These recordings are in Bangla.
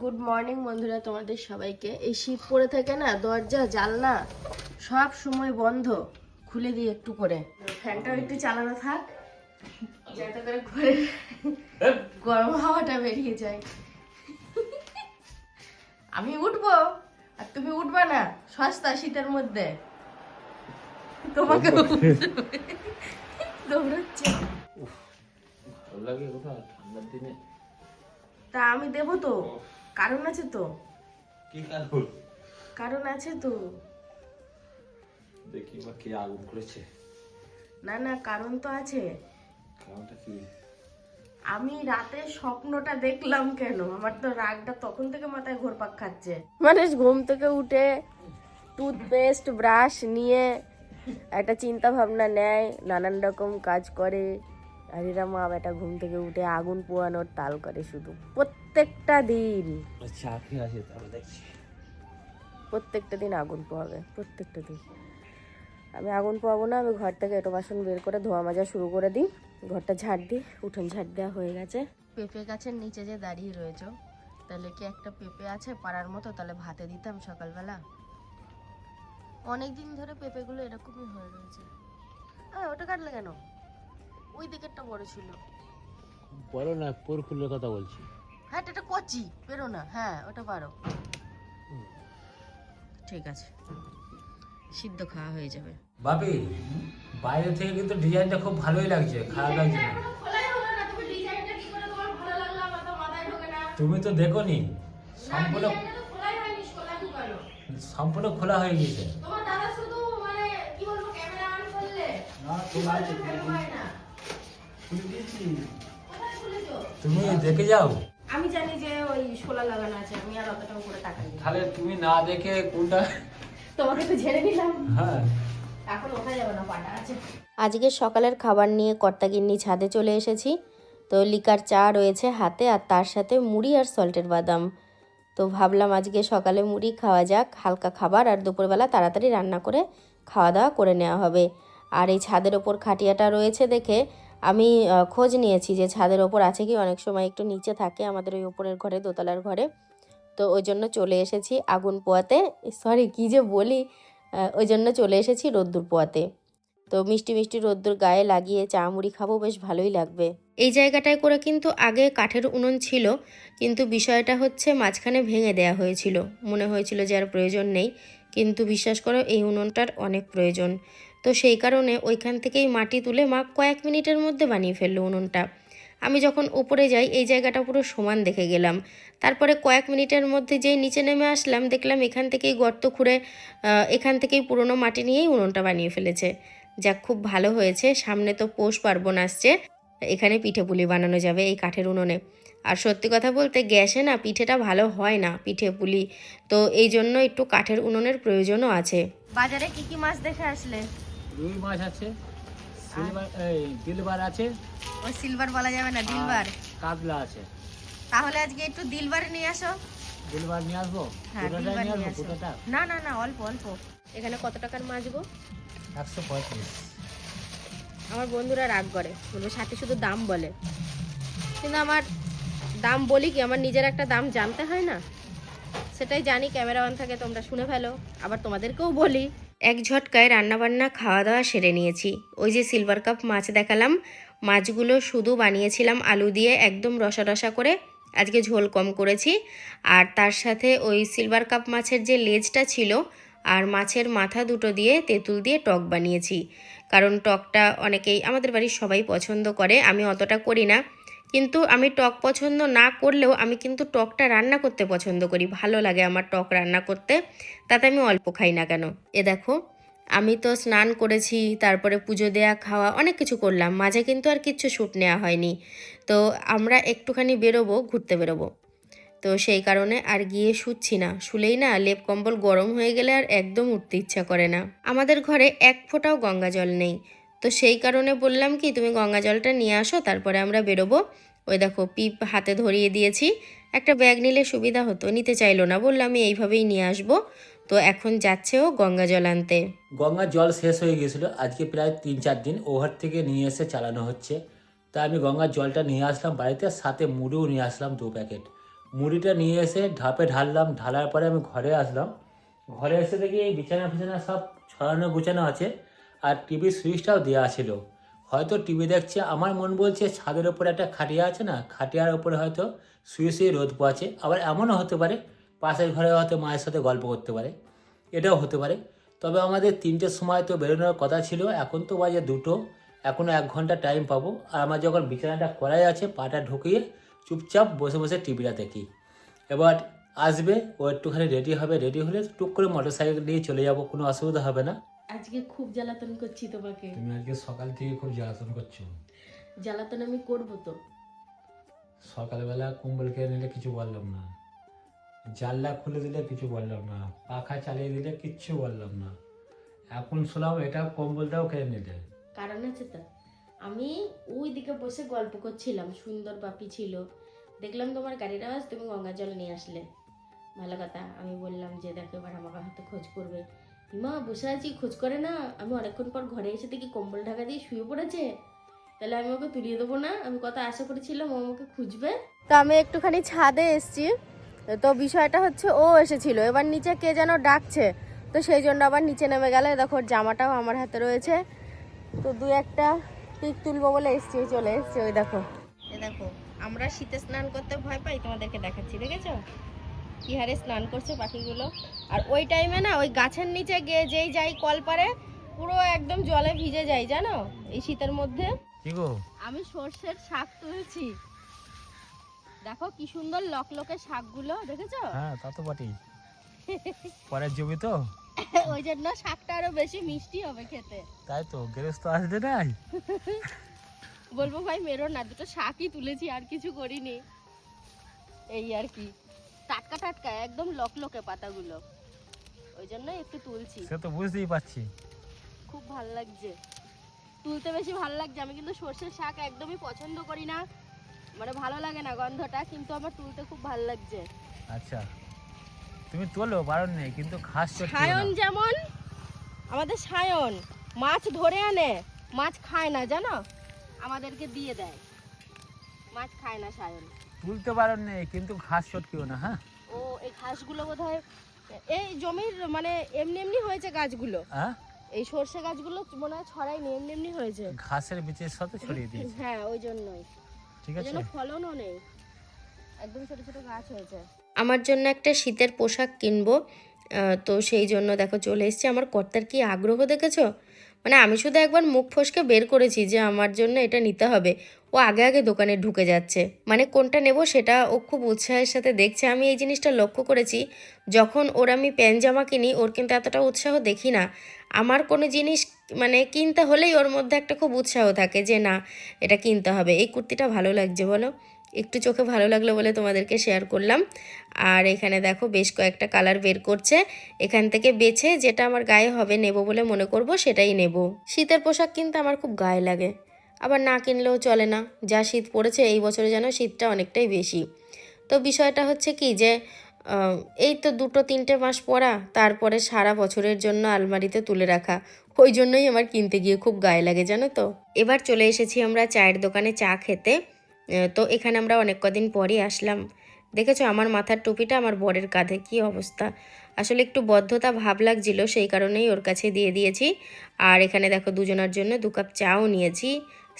গুড মর্নিং বন্ধুরা তোমাদের সবাইকে। এই শীত পড়ে থাকে না দরজা জানলা সব সময় বন্ধ। খুলে দিই একটু করে। ফ্যানটাও একটু চালানো থাক। যাতে করে ঘরে গরম হাওয়াটা বেরিয়ে যায়। আমি উঠবো আর তুমি উঠবা না সস্তা শীতের মধ্যে। তোমাকে দৌড়চ্ছে। ঠান্ডার দিনে। তা আমি দেবো তো। কারণ আছে তো। কি কারণ? কারণ আছে তো। দেখি বা কে আগুন করেছে। না না কারণ তো আছে। কারণটা কি? আমি রাতে স্বপ্নটা দেখলাম কেন? আমার তো রাগটা তখন থেকে মাথায় ঘোরপাক খাচ্ছে। মানুষ ঘুম থেকে উঠে টুথপেস্ট ব্রাশ নিয়ে একটা চিন্তা ভাবনা নেয় নানান রকম কাজ করে। আর এরা মা বেটা ঘুম থেকে উঠে আগুন পোয়ানোর তাল করে শুধু। প্রত্যেকটা দিন। আচ্ছা আছে তাহলে দেখছি। প্রত্যেকটা দিন আগুন পোয়াবে প্রত্যেকটা দিন। আমি আগুন পোয়াবো না আমি ঘর থেকে এটো বাসন বের করে ধোয়া মাজা শুরু করে দিই। ঘরটা ঝাড় দিই উঠোন ঝাড় দেওয়া হয়ে গেছে। পেঁপে গাছের নিচে যে দাঁড়িয়ে রয়েছ তাহলে কি একটা পেঁপে আছে পাড়ার মতো? তাহলে ভাতে দিতাম সকালবেলা। অনেক দিন ধরে পেঁপেগুলো এরকমই হয়ে রয়েছে। আহ, ওটা কাটলে কেন? ওই দিকেরটা বড় ছিল। বলো না পোর খুলের কথা বলছি। হ্যাঁ এটা কচি পেরো না। হ্যাঁ ওটা পারো। ঠিক আছে। সিদ্ধ খাওয়া হয়ে যাবে। বাপি বাইরে থেকে কিন্তু ডিজাইনটা খুব ভালোই লাগছে খারাপ লাগছে না? তুমি তো দেখো নি। সম্পূর্ণ সম্পূর্ণ খোলা হয়ে গেছে না, খোলা আছে, তুমি দেখে যাও। আমি জানি যে ওই শোলা লাগানো আছে আমি আর অতটা উপরে তাকাই তাহলে তুমি না দেখে কোনটা? তোমাকে তো ঝেড়ে দিলাম হ্যাঁ। এখন ওঠা যাবে না পাটা আছে। আজকে সকালের খাবার নিয়ে কর্তাগিন্নি ছাদে চলে এসেছি। তো লিকার চা রয়েছে হাতে আর তার সাথে মুড়ি আর সল্টের বাদাম। তো ভাবলাম আজকে সকালে মুড়ি খাওয়া যাক হালকা খাবার আর দুপুরবেলা তাড়াতাড়ি রান্না করে খাওয়া দাওয়া করে নেওয়া হবে। আর এই ছাদের ওপর খাটিয়াটা রয়েছে দেখে আমি খোঁজ নিয়েছি যে ছাদের ওপর আছে কি, অনেক সময় একটু নিচে থাকে আমাদের ওই ওপরের ঘরে, দোতলার ঘরে। তো ওই জন্য চলে এসেছি আগুন পোয়াতে। সরি, কী যে বলি ওই জন্য চলে এসেছি রোদ্দুর পোয়াতে। তো মিষ্টি মিষ্টি রোদ্দুর গায়ে লাগিয়ে চা মুড়ি খাব, বেশ ভালোই লাগবে। এই জায়গাটায় করে কিন্তু আগে কাঠের উনুন ছিল, কিন্তু বিষয়টা হচ্ছে মাঝখানে ভেঙে দেয়া হয়েছিল। মনে হয়েছিল যে আর প্রয়োজন নেই, কিন্তু বিশ্বাস করো, এই উনুনটার অনেক প্রয়োজন। তো সেই কারণে ওইখান থেকেই মাটি তুলে মা কয়েক মিনিটের মধ্যে বানিয়ে ফেলল উনুনটা। আমি যখন উপরে যাই, এই জায়গাটা পুরো সমান দেখে গেলাম। তারপরে কয়েক মিনিটের মধ্যে যেই নিচে নেমে আসলাম, দেখলাম এখান থেকেই গর্ত খুঁড়ে এখান থেকেই পুরনো মাটি নিয়েই উনুনটা বানিয়ে ফেলেছে। যাক, খুব ভালো হয়েছে। সামনে তো পৌষ পার্বণ আসছে, এখানে পিঠে পুলি বানানো যাবে এই কাঠের উনুনে। আর সত্যি কথা বলতে গ্যাসে না পিঠেটা ভালো হয় না, পিঠে পুলি। তো এই জন্য একটু কাঠের উনুনের প্রয়োজনও আছে। বাজারে কি কি মাছ দেখে আসলে? রুই মাছ আছে সিলভার এই দিলবার আছে ওই সিলভার বলা যাবে না দিলবার। কাতলা আছে। তাহলে আজকে একটু দিলবার নিয়ে আসো। দিলবার নিয়ে আসব? হ্যাঁ দিলবার নিয়ে আসব? আসো। না না না অল্প অল্প। এখানে কত টাকার মাছ গো? একশো পঁয়ত্রিশ। আমার বন্ধুরা রাগ করে। বলব সাথে শুধু দাম বলে। কিন্তু আমার দাম বলি কি আমার নিজের একটা দাম জানতে হয় না? সেটাই জানি ক্যামেরা অন থাকে তোমরা শুনে ফেলো। আবার তোমাদেরকেও বলি। এক ঝটকায় রান্নাবান্না খাওয়া দাওয়া সেরে নিয়েছি। ওই যে সিলভার কাপ মাছ দেখালাম, মাছগুলো শুধু বানিয়েছিলাম আলু দিয়ে একদম রসা রসা করে। আজকে ঝোল কম করেছি। আর তার সাথে ওই সিলভার কাপ মাছের যে লেজটা ছিল আর মাছের মাথা দুটো দিয়ে তেঁতুল দিয়ে টক বানিয়েছি। কারণ টকটা অনেকেই, আমাদের বাড়ির সবাই পছন্দ করে, আমি অতটা করি না। কিন্তু আমি টক পছন্দ না করলেও আমি কিন্তু টকটা রান্না করতে পছন্দ করি। ভালো লাগে আমার টক রান্না করতে। তাতে আমি অল্প খাই না কেন? এ দেখো, আমি তো স্নান করেছি, তারপরে পুজো দেয়া, খাওয়া, অনেক কিছু করলাম। মাঝে কিন্তু আর কিচ্ছু শ্যুট নেওয়া হয়নি। তো আমরা একটুখানি বেরোবো, ঘুরতে বেরোবো। তো সেই কারণে আর গিয়ে শুচ্ছি না। শুলেই না লেপ কম্বল গরম হয়ে গেলে আর একদম উঠতে ইচ্ছা করে না। আমাদের ঘরে এক ফোঁটাও গঙ্গা জল নেই। তো সেই কারণে বললাম কি, তুমি গঙ্গা জলটা নিয়ে আসো, তারপরে আমরা বেরোবো। ওই দেখো, পিপ হাতে ধরিয়ে দিয়েছি। একটা ব্যাগ নিলে সুবিধা হতো, নিতে চাইলো না বললাম আমি এইভাবেই নিয়ে আসব। তো এখন যাচ্ছে ও গঙ্গা জল আনতে। গঙ্গার জল শেষ হয়ে গিয়েছিল, আজকে প্রায় তিন চার দিন ওভার থেকে নিয়ে এসে চালানো হচ্ছে। তা আমি গঙ্গার জলটা নিয়ে আসলাম বাড়িতে, সাথে মুড়িও নিয়ে আসলাম দু প্যাকেট। মুড়িটা নিয়ে এসে ঢাপে ঢাললাম, ঢালার পরে আমি ঘরে আসলাম। ঘরে এসে দেখি এই বিছানা ফিছানা সব ছড়ানো গুছানো আছে, আর টিভির সুইচটাও দেওয়া ছিল। হয়তো টিভি দেখছে, আমার মন বলছে ছাদের ওপরে একটা খাটিয়া আছে না, খাটিয়ার ওপরে হয়তো শুয়ে শুয়ে রোদ পোয়াছে আবার এমনও হতে পারে, পাশের ঘরে হয়তো মায়ের সাথে গল্প করতে পারে, এটাও হতে পারে। তবে আমাদের তিনটের সময় তো বেরোনোর কথা ছিল, এখন তো বাজে দুটো, এখনও এক ঘণ্টা টাইম পাবো। আর আমার যখন বিছানাটা করাই আছে, পাটা ঢুকিয়ে চুপচাপ বসে বসে টিভিটা দেখি। এবার আসবে, ও একটুখানি রেডি হবে রেডি হলে টুক করে মোটর সাইকেল নিয়ে চলে যাব, কোনো অসুবিধা হবে না। আজকে খুব জ্বালাতন করছি তোমাকে। তুমি আজকে সকাল থেকে খুব জ্বালাতন করছ। জ্বালাতন আমি করব তো। সকালবেলা কম্বল কেড়ে নিলে কিছু বললাম না। জানলা খুলে দিলে কিছু বললাম না। পাখা চালিয়ে দিলে কিচ্ছু বললাম না। এখন শুনলাম এটা কম্বলটাও কেড়ে নিলে। কারণ আছে তো আমি ওই দিকে বসে গল্প করছিলাম সুন্দর বাপি ছিল। দেখলাম তোমার গাড়ির আওয়াজ তুমি গঙ্গা জল নিয়ে আসলে। ভালো কথা আমি বললাম যে দেখো এবার আমাকে হয়তো খোঁজ করবে। মা বসে আছি খোঁজ করে না। আমি অনেকক্ষণ পর ঘরে এসে দেখি কম্বল ঢাকা দিয়ে শুয়ে পড়েছে। তাহলে আমি ওকে তুলিয়ে দেবো না। আমি কত আশা করেছিলাম ও আমাকে খুঁজবে। তো আমি একটুখানি ছাদে এসছি। তো বিষয়টা হচ্ছে ও এসেছিল। এবার নিচে কে যেন ডাকছে। তো সেই জন্য আবার নিচে নেমে গেলে। দেখো জামাটাও আমার হাতে রয়েছে। তো দু একটা পিক তুলবো বলে এসছি। ওই চলে এসছি ওই দেখো। এ দেখো আমরা শীতে স্নান করতে ভয় পাই তোমাদেরকে দেখাচ্ছি দেখেছ? কি হারে স্নান করছে পাখিগুলো। আর ওই টাইমে না ওই গাছের নিচে গিয়ে যেই যাই কল পারে পুরো একদম জলে ভিজে যাই জানো? এই শীতের মধ্যে। আমি সর্ষের শাক তুলেছি। দেখো কি সুন্দর লকলকে শাকগুলো দেখেছ? হ্যাঁ তা তো বটেই। পরের জমি তো? ওই জন্য শাকটা আরও বেশি মিষ্টি হবে খেতে। তাই তো গেরস্ত আসবে নাই বলব ভাই মেরো না দুটো শাকই তুলেছি আর কিছু করিনি। এই আর কি। টাটকা টাটকা একদম লকলকে পাতাগুলো। ওই জন্য একটু তুলছি। সে তো বুঝতেই পারছি। খুব ভালো লাগছে। তুলতে বেশি ভালো লাগছে। আমি কিন্তু সর্ষের শাক একদমই পছন্দ করি না। মানে ভালো লাগে না গন্ধটা কিন্তু আমার তুলতে খুব ভালো লাগছে। আচ্ছা। তুমি তোলো বারণ নেই কিন্তু খাস সায়ন যেমন আমাদের সায়ন মাছ ধরে আনে মাছ খায় না জানো? আমাদেরকে দিয়ে দেয়। মাছ খায় না সায়ন। তুলতে বারণ নেই কিন্তু ঘাস চটকিও না হ্যাঁ? ও এই ঘাসগুলো বোধ হয় এই জমির মানে এমনি এমনি হয়েছে গাছগুলো? হ্যাঁ? এই সর্ষে গাছগুলো মনে হয় ছড়াইনি এমনি এমনি হয়েছে। ঘাসের বীজের সাথে ছড়িয়ে দিয়েছি। হ্যাঁ ওই জন্যই। ঠিক আছে জন্য ফলনও নেই। একদম ছোট ছোট গাছ হয়েছে। আমার জন্য একটা শীতের পোশাক কিনবো তো সেই জন্য দেখো চলে এসেছি। আমার কর্তার কি আগ্রহ দেখেছ? মানে আমি শুধু একবার মুখ ফসকে বের করেছি যে আমার জন্য এটা নিতে হবে। ও আগে আগে দোকানে ঢুকে যাচ্ছে। মানে কোনটা নেব সেটা ও খুব উৎসাহের সাথে দেখছে। আমি এই জিনিসটা লক্ষ্য করেছি, যখন ওর আমি প্যান জামা কিনি, ওর কিন্তু এতটা উৎসাহ দেখি না। আমার কোনো জিনিস মানে কিনতে হলেই ওর মধ্যে একটা খুব উৎসাহ থাকে যে, না, এটা কিনতে হবে। এই কুর্তিটা ভালো লাগছে, বলো? একটু চোখে ভালো লাগল বলে তোমাদেরকে শেয়ার করলাম। আর এখানে দেখো বেশ কয়েকটা কালার বের করছে। এখান থেকে বেছে যেটা আমার গায়ে হবে নেব বলে মনে করব, সেটাই নেব। শীতের পোশাক কিন্তু আমার খুব গায়ে লাগে। আবার না কিনলেও চলে না। যা শীত পড়েছে, এই বছরে যেন শীতটা অনেকটাই বেশি। তো বিষয়টা হচ্ছে কি যে এই তো দুটো তিনটে মাস পরা তারপরে সারা বছরের জন্য আলমারিতে তুলে রাখা। ওই জন্যই আমার কিনতে গিয়ে খুব গায়ে লাগে, জানো তো। এবার চলে এসেছি আমরা চায়ের দোকানে চা খেতে। তো এখানে আমরা অনেক কদিন পরই আসলাম। দেখেছ আমার মাথার টুপিটা আমার বরের কাঁধে, কি অবস্থা। আসলে একটু বদ্ধতা ভাব লাগছিল, সেই কারণেই ওর কাছে দিয়ে দিয়েছি। আর এখানে দেখো দুজনের জন্য দু কাপ চাও নিয়েছি।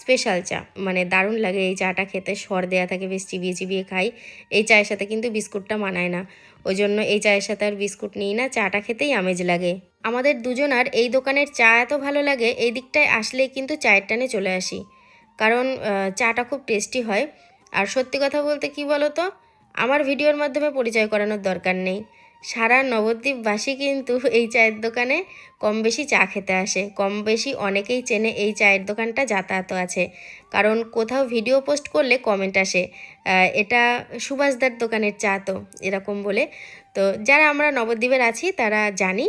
স্পেশাল চা। মানে দারুণ লাগে এই চাটা খেতে। সর দেয়া থাকে, বেশ চিবিয়ে চিবিয়ে খাই। এই চায়ের সাথে কিন্তু বিস্কুটটা মানায় না। ওই জন্য এই চায়ের সাথে আর বিস্কুট নিই না। চাটা খেতেই আমেজ লাগে। আমাদের দুজনার এই দোকানের চা এত ভালো লাগে, এই দিকটায় আসলেই কিন্তু চায়ের টানে চলে আসি। কারণ চাটা খুব টেস্টি হয়। আর সত্যি কথা বলতে কি বলো তো আমার ভিডিওর মাধ্যমে পরিচয় করানোর দরকার নেই। সারা নবদ্বীপবাসী কিন্তু এই চায়ের দোকানে কম বেশি চা খেতে আসে। কম বেশি অনেকেই চেনে এই চায়ের দোকানটা যাতায়াত আছে। কারণ কোথাও ভিডিও পোস্ট করলে কমেন্ট আসে এটা সুভাষদার দোকানের চা তো, এরকম বলে। তো যারা আমরা নবদ্বীপের আছি, তারা জানি।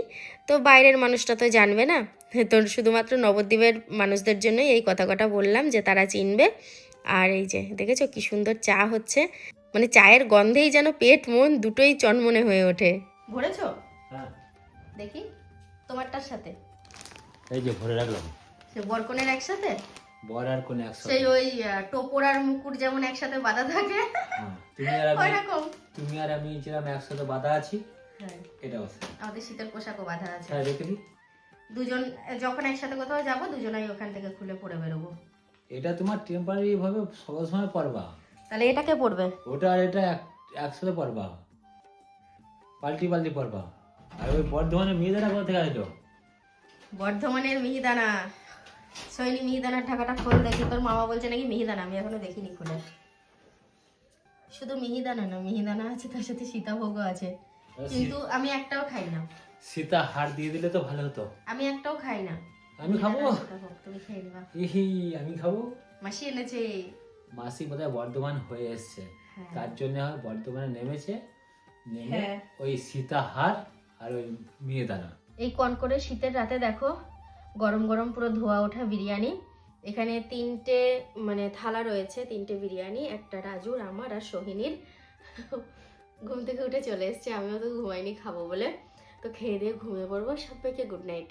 তো বাইরের মানুষটা তো জানবে না। তো শুধুমাত্র নবদ্বীপের মানুষদের জন্যই এই কথা কটা বললাম যে তারা চিনবে। আর এই যে, দেখেছ কি সুন্দর চা হচ্ছে। মানে চায়ের গন্ধেই যেন পেট মন দুটোই চনমনে হয়ে ওঠে। ভরেছো হ্যাঁ। দেখি তোমারটার সাথে। এই যে ভরে রাখলাম। সে বরকনের একসাথে? বর আর কোন একসাথে। সেই ওই টোপর আর মুকুট যেমন একসাথে বাঁধা থাকে। হ্যাঁ, তুমি আর আমি তুমি আর আমি যেরকম একসাথে বাঁধা আছি হ্যাঁ। এটাও আমাদের শীতের পোশাকও বাঁধা আছে। তাই রেখে দিই। দুজন যখন একসাথে কোথাও যাব দুজনাই ওখান থেকে খুলে পরে বেরোবো। এটা তোমার টেম্পারারি ভাবে সব সময় পরবা। তাহলে এটাকে পড়বে? ওটা আর এটা একসাথে পরবা পাল্টি পাল্টি পরবা আর ওই বর্ধমানে মেয়েদেরা কোথা থেকে আসলো বর্ধমানের মিহিদানা। সৈনি মিহিদানার ঢাকাটা খোল দেখি। তোর মামা বলছে নাকি মিহিদানা? আমি এখনও দেখিনি খুলে। শুধু মিহিদানা না মিহিদানা আছে তার সাথে সীতাভোগও আছে। কিন্তু আমি একটাও খাই না। সীতা হার দিয়ে দিলে তো ভালো হতো। আমি একটাও খাই না। আমি খাব? তুমি খেয়ে নিবা। ইহি আমি খাব? মাসি এনেছে। মাসি বোধহয় বর্ধমান হয়ে এসছে। হ্যাঁ। তার জন্য বর্ধমানে নেমেছে নেমে হ্যাঁ। ওই সীতা হার আর ওই মেয়ে দানা এই কনকনে শীতের রাতে দেখো গরম গরম পুরো ধোয়া ওঠা বিরিয়ানি। এখানে তিনটে মানে থালা রয়েছে তিনটে বিরিয়ানি একটা রাজুর আমার আর সোহিনীর। ঘুম থেকে উঠে চলে এসছে আমিও তো ঘুমাইনি খাব বলে। তো খেয়ে দিয়ে ঘুমিয়ে পড়ব। সবাইকে গুড নাইট